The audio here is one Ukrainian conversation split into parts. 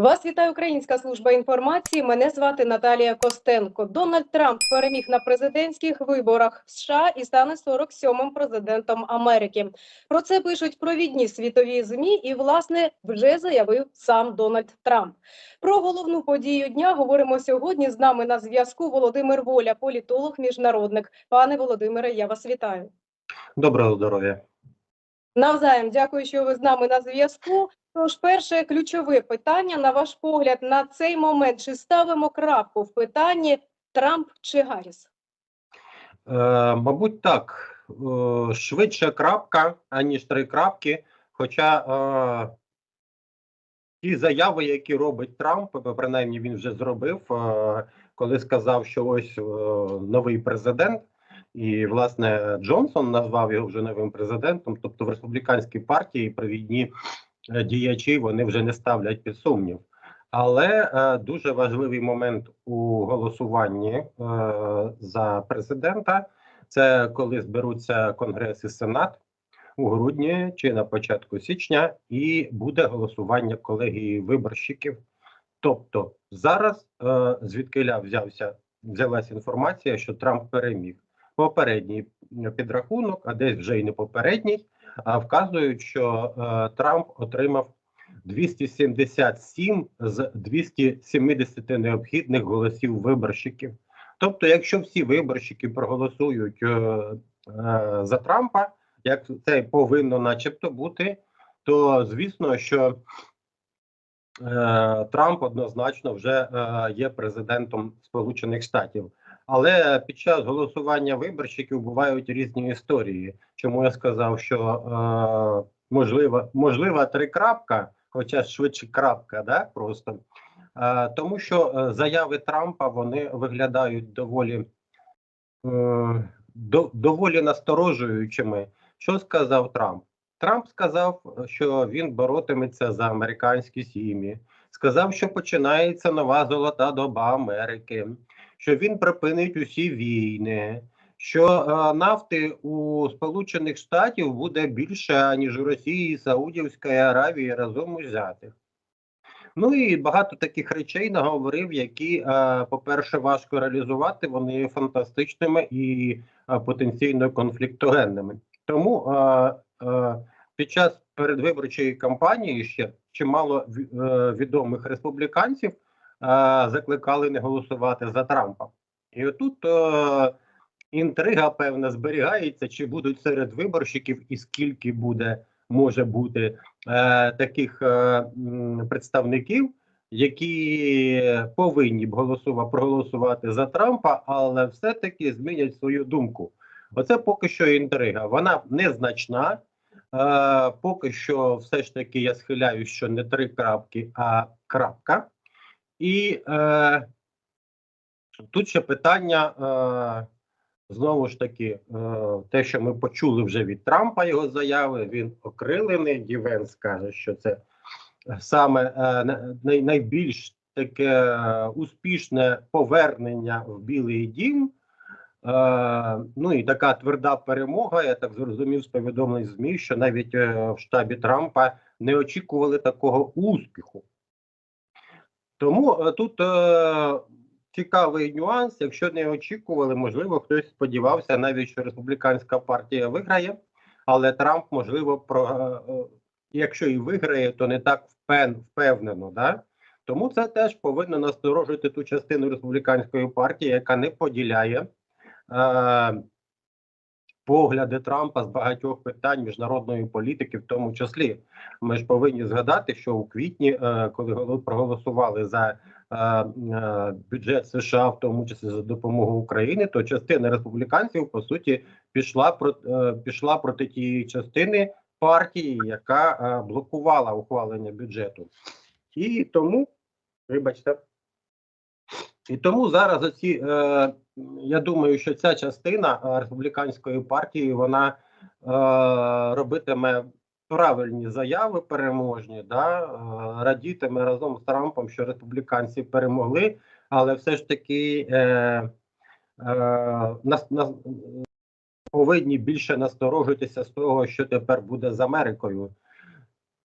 Вас вітає Українська служба інформації. Мене звати Наталія Костенко. Дональд Трамп переміг на президентських виборах в США і стане 47-м президентом Америки. Про це пишуть провідні світові змі, і власне вже заявив сам Дональд Трамп. Про головну подію дня говоримо сьогодні. З нами на зв'язку Володимир Воля, політолог, міжнародник. Пане Володимире, я вас вітаю. Доброго здоров'я. Навзаєм, дякую, що ви з нами на зв'язку. Тож, перше ключове питання, на ваш погляд, на цей момент чи ставимо крапку в питанні Трамп чи Гарріс? Е, мабуть, так. Е, швидше крапка, аніж три крапки. Хоча е, ті заяви, які робить Трамп, принаймні він вже зробив, е, коли сказав, що ось е, новий президент, і власне Джонсон назвав його вже новим президентом. Тобто в республіканській партії провідні е, діячі вони вже не ставлять під сумнів. Але е, дуже важливий момент у голосуванні е, за президента це коли зберуться Конгрес і Сенат у грудні чи на початку січня, і буде голосування колегії виборщиків. Тобто зараз е, звідкиля взявся взялася інформація, що Трамп переміг. Попередній підрахунок, а десь вже й не попередній, вказують, що е, Трамп отримав 277 з 270 необхідних голосів виборщиків. Тобто, якщо всі виборщики проголосують е, е, за Трампа, як це повинно начебто бути, то звісно, що Трамп однозначно вже є президентом Сполучених Штатів. Але під час голосування виборщиків бувають різні історії. Чому я сказав, що е, можлива три крапка, хоча швидше крапка, да, просто е, тому, що е, заяви Трампа вони виглядають доволі е, до, доволі насторожуючими. Що сказав Трамп? Трамп сказав, що він боротиметься за американські сім'ї. Сказав, що починається нова золота доба Америки, що він припинить усі війни, що е, нафти у Сполучених Штатів буде більше ніж у Росії, Саудівської Аравії разом узятих. Ну і багато таких речей наговорив, які, е, по-перше, важко реалізувати. Вони є фантастичними і е, потенційно конфліктогенними. Тому під час передвиборчої кампанії ще чимало відомих республіканців закликали не голосувати за Трампа. І отут е, інтрига певна зберігається, чи будуть серед виборщиків і скільки буде може бути е, таких е, представників, які повинні б голосува, проголосувати за Трампа, але все-таки змінять свою думку. Оце поки що інтрига. Вона незначна. Е, поки що, все ж таки, я схиляю, що не три крапки, а крапка. І е, тут ще питання. Е, Знову ж таки, е, те, що ми почули вже від Трампа його заяви, він окрилений. Дівен скаже, що це саме е, най- найбільш таке успішне повернення в Білий Дім. Е, ну і така тверда перемога. Я так зрозумів з повідомлень ЗМІ, що навіть е, в штабі Трампа не очікували такого успіху. Тому е, тут е, цікавий нюанс. Якщо не очікували, можливо, хтось сподівався навіть, що республіканська партія виграє, але Трамп, можливо, про е, е, якщо і виграє, то не так впевнено. Да? Тому це теж повинно насторожити ту частину республіканської партії, яка не поділяє е, погляди Трампа з багатьох питань міжнародної політики, в тому числі. Ми ж повинні згадати, що у квітні, е, коли голо- проголосували за е, е, бюджет США, в тому числі за допомогу України, то частина республіканців по суті пішла пішла проти тієї частини партії, яка блокувала ухвалення бюджету, і тому, вибачте, і тому зараз оці, е, я думаю, що ця частина е, республіканської партії вона е, робитиме правильні заяви переможні, да, е, радітиме разом з Трампом, що республіканці перемогли, але все ж таки е, е, нас, нас, повинні більше насторожитися з того, що тепер буде з Америкою.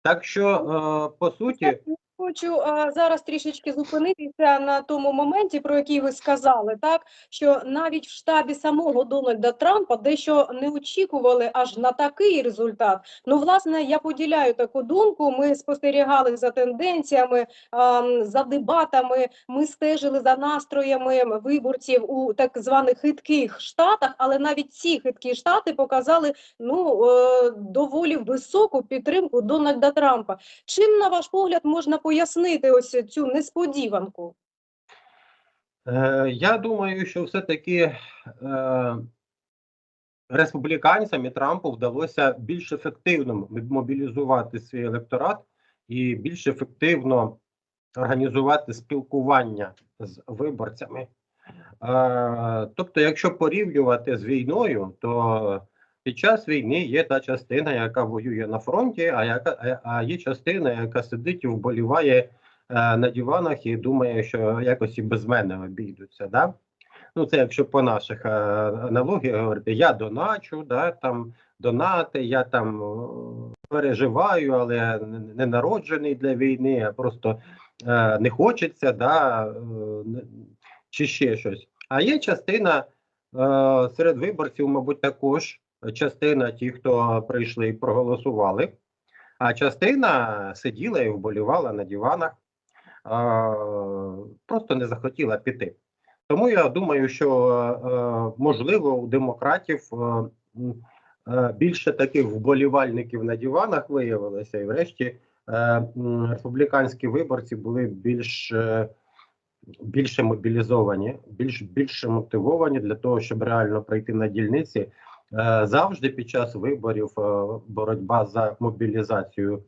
Так що, е, по суті, Хочу а, зараз трішечки зупинитися на тому моменті, про який ви сказали, так що навіть в штабі самого Дональда Трампа дещо не очікували аж на такий результат. Ну, власне, я поділяю таку думку. Ми спостерігали за тенденціями, а, за дебатами. Ми стежили за настроями виборців у так званих хитких штатах, але навіть ці хиткі штати показали ну е, доволі високу підтримку Дональда Трампа. Чим, на ваш погляд, можна пояснити ось цю несподіванку? Е, я думаю, що все-таки е, республіканцям і Трампу вдалося більш ефективно мобілізувати свій електорат і більш ефективно організувати спілкування з виборцями. Е, тобто, якщо порівнювати з війною, то під час війни є та частина, яка воює на фронті, а яка а- а є частина, яка сидить і вболіває е, на диванах і думає, що якось і без мене обійдуться. Да? Ну, це якщо по наших е, аналогіях говорити, я доначу, да, там донати, я там переживаю, але не- народжений для війни, а просто е, не хочеться, да, чи ще щось. А є частина серед виборців, мабуть, також частина ті, хто прийшли і проголосували, а частина сиділа і вболівала на диванах, просто не захотіла піти. Тому я думаю, що е, можливо у демократів е, е, більше таких вболівальників на диванах виявилося, і врешті республіканські виборці були більш більше мобілізовані, більш більше мотивовані для того, щоб реально прийти на дільниці. Е, Завжди під час виборів е, боротьба за мобілізацію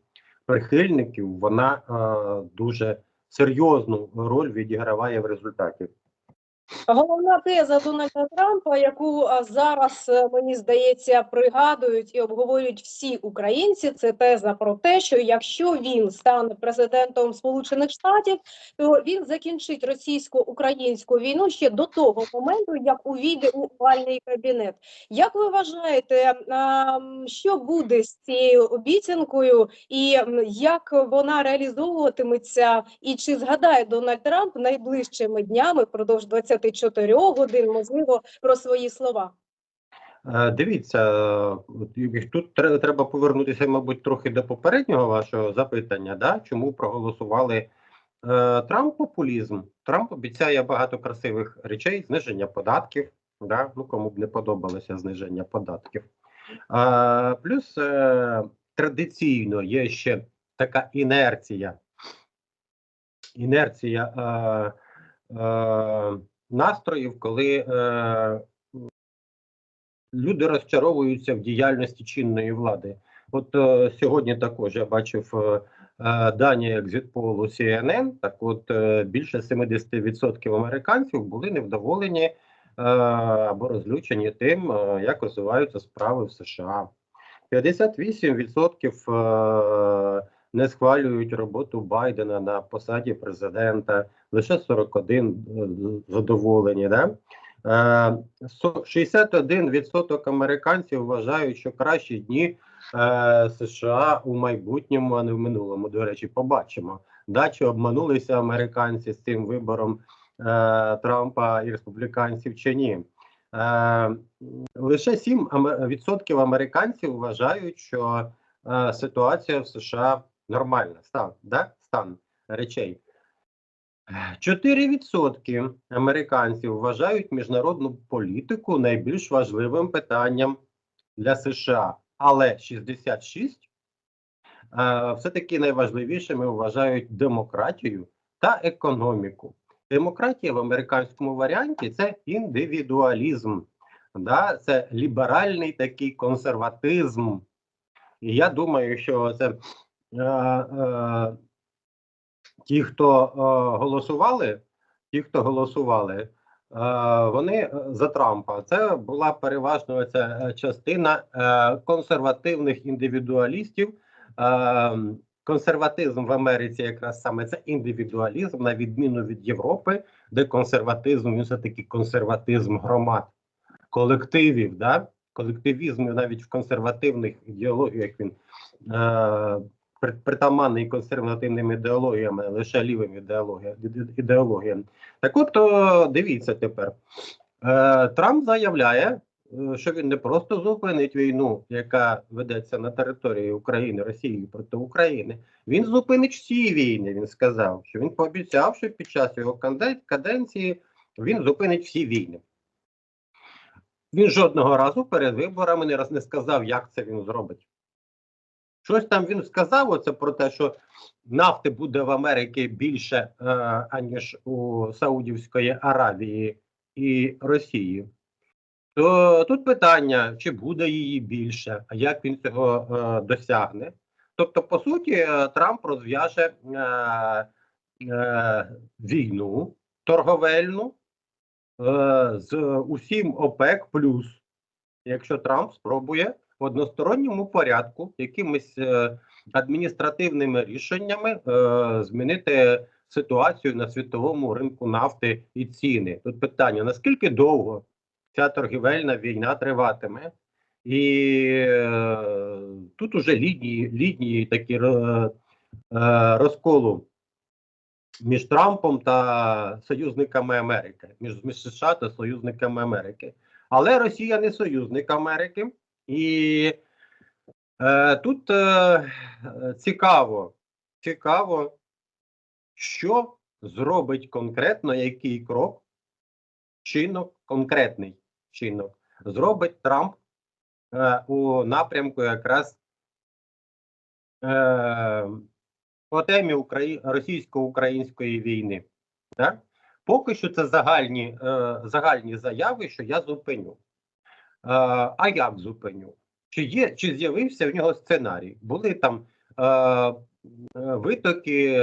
прихильників вона е, дуже серйозну роль відіграває в результаті. Головна теза Дональда Трампа, яку зараз е, мені здається пригадують і обговорюють всі українці, це теза про те, що якщо він стане президентом Сполучених Штатів, то він закінчить російсько-українську війну ще до того моменту, як увійде у овальний кабінет. Як ви вважаєте, що буде з цією обіцянкою, і як вона реалізовуватиметься, і чи згадає Дональд Трамп найближчими днями впродовж 24 годин, можливо, про свої слова? Е, Дивіться, е, тут треба повернутися, мабуть, трохи до попереднього вашого запитання. Да? Чому проголосували е, Трамп популізм? Трамп обіцяє багато красивих речей, зниження податків. Да? Ну, кому б не подобалося зниження податків. А, плюс е, традиційно є ще така інерція. Інерція е, е, настроїв, коли е, люди розчаровуються в діяльності чинної влади. От е, сьогодні також я бачив е, е, дані екзитполу CNN, так от е, більше 70% американців були невдоволені е, або розлючені тим, е, як розвиваються справи в США. 58% е, не схвалюють роботу Байдена на посаді президента, лише 41 е, задоволені. Да? Е, со- 61% американців вважають, що кращі дні е, США у майбутньому, а не в минулому. До речі, побачимо. Да, чи обманулися американці з цим вибором е, Трампа і республіканців чи ні. Е, лише 7% американців вважають, що е, ситуація в США нормальна. Стан, да? стан речей. 4% американців вважають міжнародну політику найбільш важливим питанням для США, але 66 е, все-таки найважливішими вважають демократію та економіку. Демократія в американському варіанті це індивідуалізм, да? це ліберальний такий консерватизм. І я думаю, що це ті, хто е, голосували, ті, хто голосували, е, вони е, за Трампа. Це була переважно ця е, частина е, консервативних індивідуалістів. Е, консерватизм в Америці якраз саме це індивідуалізм, на відміну від Європи, де консерватизм він все таки консерватизм громад, колективів, да? колективізм навіть в консервативних ідеологіях він е, притаманний консервативним ідеологіям, лише лівим ідеологіям. Так от дивіться тепер. Е, Трамп заявляє, е, що він не просто зупинить війну, яка ведеться на території України, Росії проти України. Він зупинить всі війни. Він сказав, що він пообіцяв, що під час його каденції він зупинить всі війни. Він жодного разу перед виборами не не сказав, як це він зробить. Щось там він сказав оце про те, що нафти буде в Америці більше, е, аніж у Саудівської Аравії і Росії. То тут питання, чи буде її більше, а як він цього е, досягне. Тобто, по суті, е, Трамп розв'яже е, е, війну торговельну е, з усім ОПЕК плюс, якщо Трамп спробує в односторонньому порядку якимись е, адміністративними рішеннями е, змінити ситуацію на світовому ринку нафти і ціни. Тут питання: наскільки довго ця торгівельна війна триватиме? І е, тут уже лінії, лінії такі розколу між Трампом та союзниками Америки, між США та союзниками Америки. Але Росія не союзник Америки, і е, тут е, цікаво, цікаво, що зробить конкретно, який крок, чинок, конкретний чинок зробить Трамп е, у напрямку якраз е, по темі Украї... російсько-української війни. Так? Поки що це загальні, е, загальні заяви, що я зупиню. А як зупиню? Чи є, чи з'явився в нього сценарій? Були там е, витоки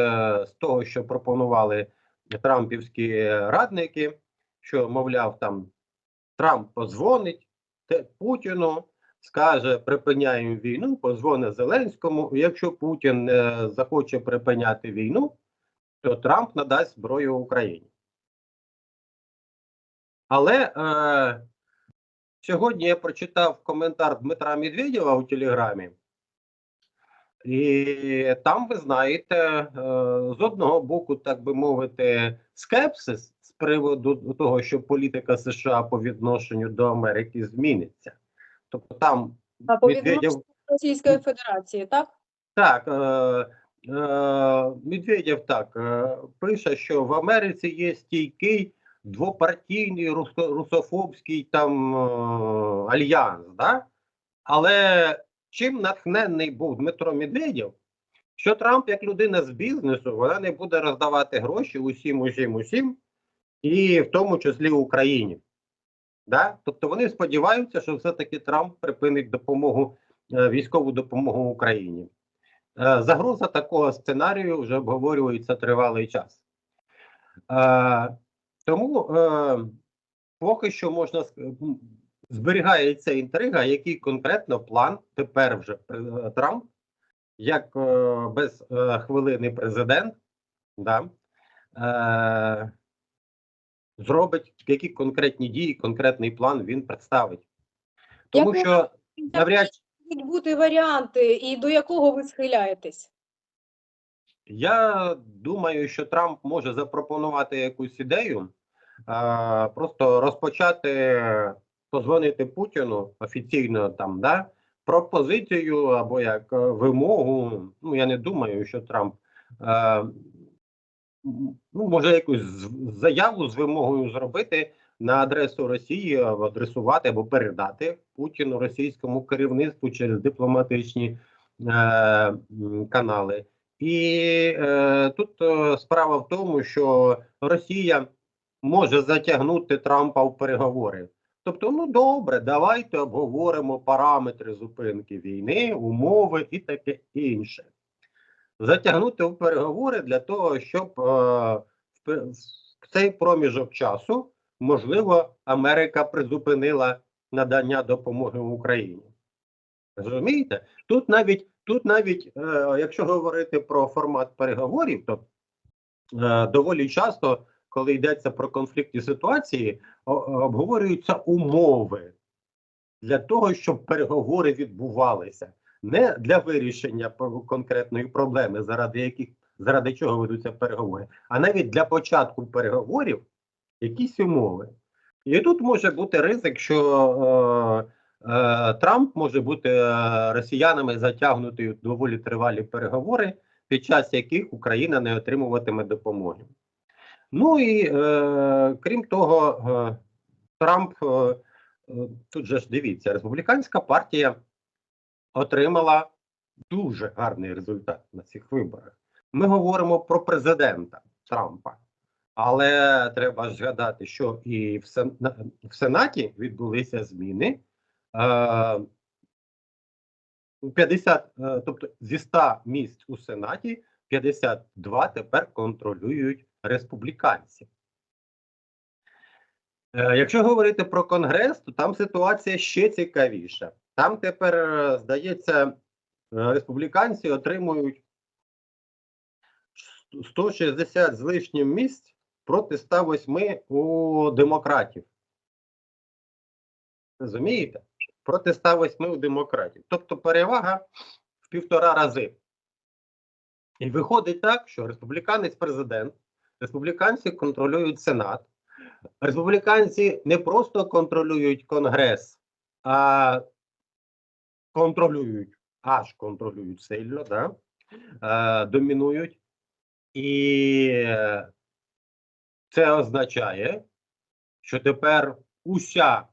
з того, що пропонували трампівські радники, що, мовляв, там Трамп позвонить Путіну, скаже, припиняємо війну, позвонить Зеленському. Якщо Путін е, захоче припиняти війну, то Трамп надасть зброю Україні. Але е, сьогодні я прочитав коментар Дмитра Медведєва у Телеграмі, і там, ви знаєте, е, з одного боку, так би мовити, скепсис з приводу того, що політика США по відношенню до Америки зміниться. Тобто там А по Медведєв- відношенню до Російської Федерації, так? Так, е, е, Медведєв так е, пише, що в Америці є стійкий двопартійний русофобський там е, альянс, да? але чим натхненний був Дмитро Медведєв, що Трамп, як людина з бізнесу, вона не буде роздавати гроші усім, усім, усім, і в тому числі Україні. Да? Тобто вони сподіваються, що все-таки Трамп припинить допомогу, е, військову допомогу Україні. Е, Загроза такого сценарію вже обговорюється тривалий час. Е, Тому е, поки що можна зберігається інтрига, який конкретно план тепер вже е, Трамп, як е, без е, хвилини президент, да, е, зробить, які конкретні дії, конкретний план він представить. Тому Як що навряд чи Можуть бути варіанти, і до якого ви схиляєтесь? Я думаю, що Трамп може запропонувати якусь ідею, а, просто розпочати позвонити Путіну офіційно там, да, пропозицію або як е, вимогу. Ну я не думаю, що Трамп е, ну, може якусь заяву з вимогою зробити на адресу Росії, адресувати або передати Путіну російському керівництву через дипломатичні е, канали. І е, тут е, справа в тому, що Росія може затягнути Трампа в переговори. Тобто, ну добре, давайте обговоримо параметри зупинки війни, умови і таке інше. Затягнути в переговори для того, щоб е, в, цей проміжок часу, можливо, Америка призупинила надання допомоги Україні. Розумієте? Тут навіть, тут навіть е, якщо говорити про формат переговорів, то е, доволі часто, коли йдеться про конфліктні ситуації, обговорюються умови для того, щоб переговори відбувалися. не для вирішення конкретної проблеми, заради яких заради чого ведуться переговори, а навіть для початку переговорів якісь умови. І тут може бути ризик, що е, Трамп може бути е, росіянами затягнутий доволі тривалі переговори, під час яких Україна не отримуватиме допомоги. Ну і е, крім того, е, Трамп е, е, тут же ж дивіться, республіканська партія отримала дуже гарний результат на цих виборах. Ми говоримо про президента Трампа, але треба ж згадати, що і в Сенаті відбулися зміни. Е, 50, е, тобто зі 100 місць у Сенаті 52 тепер контролюють республіканці. Е, Якщо говорити про Конгрес, то там ситуація ще цікавіша. Там тепер, е, здається, е, республіканці отримують 160 з лишнім місць проти 108 у демократів. Розумієте? Проти 108 у демократів. Тобто перевага в півтора рази. І виходить так, що республіканець президент, республіканці контролюють Сенат. Республіканці не просто контролюють Конгрес, а контролюють, аж контролюють сильно, да? е, домінують. І е, це означає, що тепер уся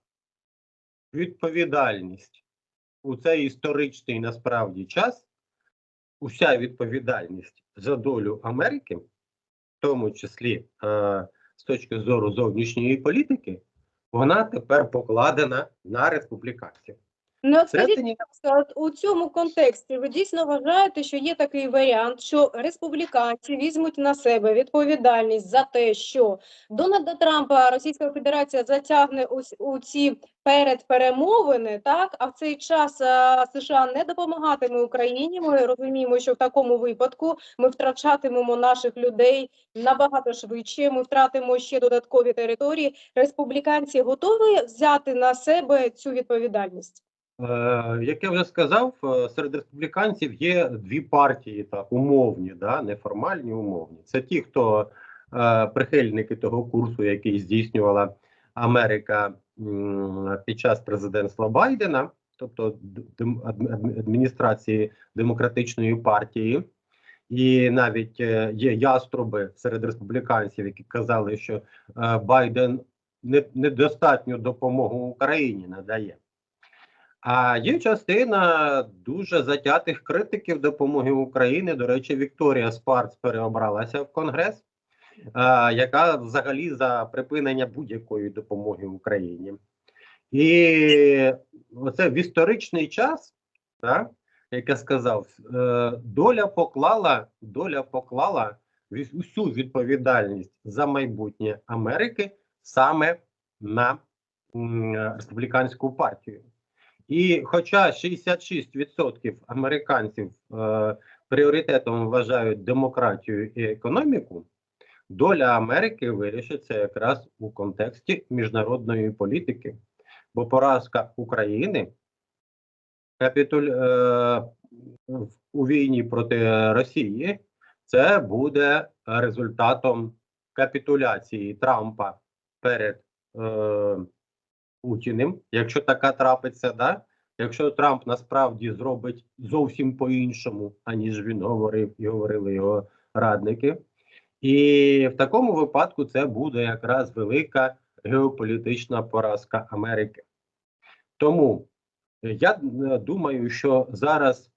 відповідальність у цей історичний насправді час, уся відповідальність за долю Америки, в тому числі е, з точки зору зовнішньої політики, вона тепер покладена на республіканців. Ну, от скажіть, будь ласка, у цьому контексті ви дійсно вважаєте, що є такий варіант, що республіканці візьмуть на себе відповідальність за те, що Дональда Трампа Російська Федерація затягне у, у ці передперемовини, так а в цей час а, США не допомагатиме Україні. Ми розуміємо, що в такому випадку ми втрачатимемо наших людей набагато швидше. Ми втратимо ще додаткові території. Республіканці готові взяти на себе цю відповідальність? Е, Як я вже сказав, е, серед республіканців є дві партії, так умовні, да, неформальні, умовні. Це ті, хто е, прихильники того курсу, який здійснювала Америка м, під час президентства Байдена, тобто дем- ад- ад- адміністрації демократичної партії. І навіть е, є яструби серед республіканців, які казали, що е, Байден не- недостатню допомогу Україні надає. А є частина дуже затятих критиків допомоги України. До речі, Вікторія Спарц переобралася в Конгрес, яка взагалі за припинення будь-якої допомоги Україні. І оце в історичний час, так, як я сказав, е, доля поклала, доля поклала усю відповідальність за майбутнє Америки саме на республіканську партію. І хоча 66% американців е, пріоритетом вважають демократію і економіку, доля Америки вирішиться якраз у контексті міжнародної політики. Бо поразка України капітуль, е, у війні проти Росії це буде результатом капітуляції Трампа перед е, Путіним, якщо така трапиться, да? якщо Трамп насправді зробить зовсім по-іншому, аніж він говорив і говорили його радники. І в такому випадку це буде якраз велика геополітична поразка Америки. Тому я е, думаю, що зараз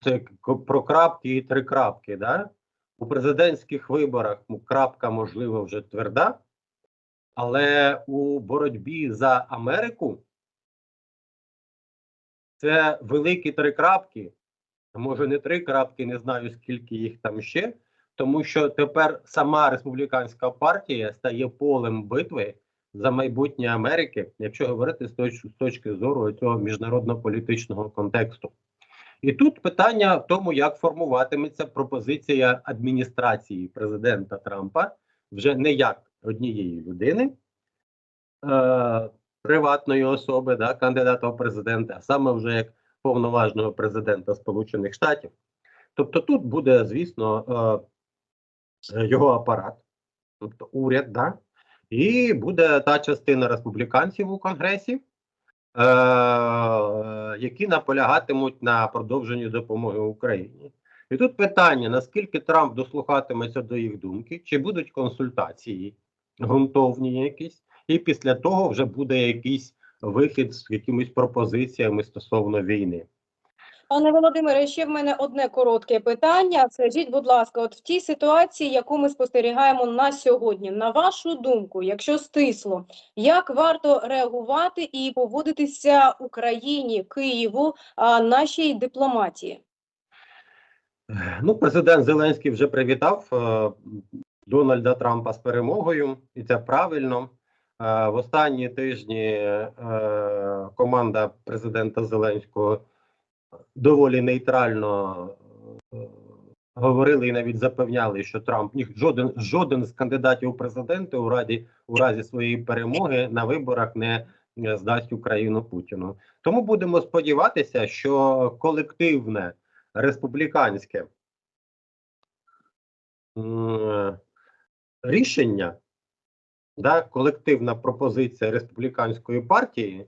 це про крапки і три крапки. Да? У президентських виборах крапка, можливо, вже тверда, але у боротьбі за Америку це великі три крапки, може не три крапки, не знаю скільки їх там ще, тому що тепер сама республіканська партія стає полем битви за майбутнє Америки, якщо говорити з точки, зору цього міжнародно-політичного контексту. І тут питання в тому, як формуватиметься пропозиція адміністрації президента Трампа вже не як однієї людини, е, приватної особи, да, кандидата в президенти, а саме вже як повноважного президента Сполучених Штатів. Тобто тут буде, звісно, е, е, його апарат, тобто уряд, да? і буде та частина республіканців у Конгресі, е, які наполягатимуть на продовженні допомоги Україні. І тут питання: наскільки Трамп дослухатиметься до їх думки, чи будуть консультації ґрунтовні якісь, і після того вже буде якийсь вихід з якимись пропозиціями стосовно війни. Пане Володимире, ще в мене одне коротке питання. Скажіть, будь ласка, от в тій ситуації, яку ми спостерігаємо на сьогодні, на вашу думку, якщо стисло, як варто реагувати і поводитися Україні, Києву, а нашій дипломатії? Ну, президент Зеленський вже привітав е, Дональда Трампа з перемогою, і це правильно. Е, в останні тижні е, команда президента Зеленського доволі нейтрально е, говорили і навіть запевняли, що Трамп жоден жоден з кандидатів у президенти у разі у разі своєї перемоги на виборах не здасть Україну Путіну. Тому будемо сподіватися, що колективне республіканське рішення, да, колективна пропозиція республіканської партії е,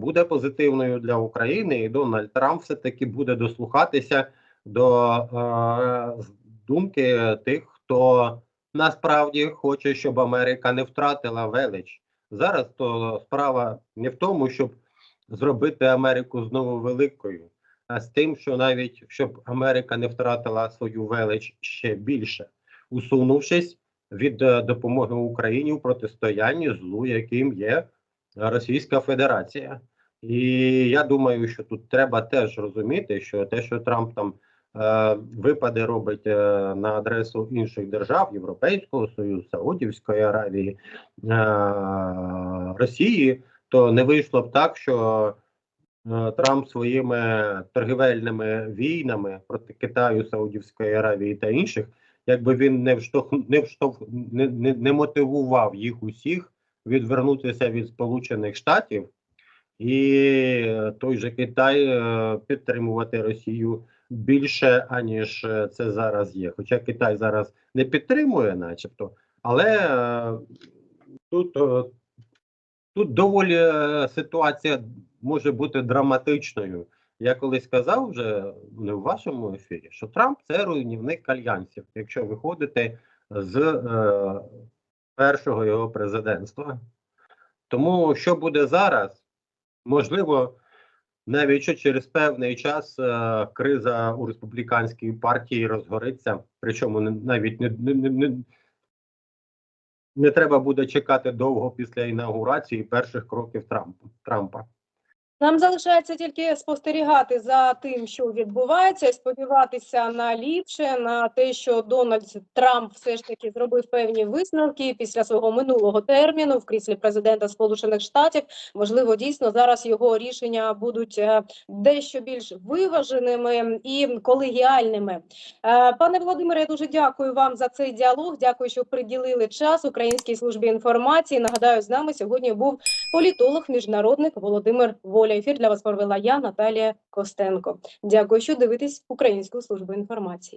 буде позитивною для України, і Дональд Трамп все-таки буде дослухатися до е, думки тих, хто насправді хоче, щоб Америка не втратила велич. Зараз то справа не в тому, щоб зробити Америку знову великою, а з тим, що навіть щоб Америка не втратила свою велич ще більше, усунувшись від е, допомоги Україні у протистоянні злу, яким є Російська Федерація. І я думаю, що тут треба теж розуміти, що те, що Трамп там е, випади робить е, на адресу інших держав Європейського Союзу, Саудівської Аравії, е, Росії, то не вийшло б так, що е, Трамп своїми торгівельними війнами проти Китаю, Саудівської Аравії та інших, якби він не вштовх, не вштовх, не, не, не мотивував їх усіх відвернутися від Сполучених Штатів і той же Китай е, підтримувати Росію більше, аніж це зараз є. Хоча Китай зараз не підтримує, начебто, але е, тут, е, тут доволі ситуація може бути драматичною. Я колись казав вже не в вашому ефірі, що Трамп це руйнівник альянсів, якщо виходити з е, першого його президентства. Тому що буде зараз, можливо, навіть що через певний час е, криза у республіканській партії розгориться, причому навіть не, не, не, не, не треба буде чекати довго після інаугурації перших кроків Трампа. Нам залишається тільки спостерігати за тим, що відбувається, сподіватися на ліпше, на те, що Дональд Трамп все ж таки зробив певні висновки після свого минулого терміну в кріслі президента Сполучених Штатів. Можливо, дійсно зараз його рішення будуть е, дещо більш виваженими і колегіальними. Е, Пане Володимире, я дуже дякую вам за цей діалог. Дякую, що приділили час Українській службі інформації. Нагадаю, з нами сьогодні був політолог, міжнародник Володимир Воля. Ефір для вас провела я, Наталія Костенко. Дякую, що дивитесь Українську службу інформації.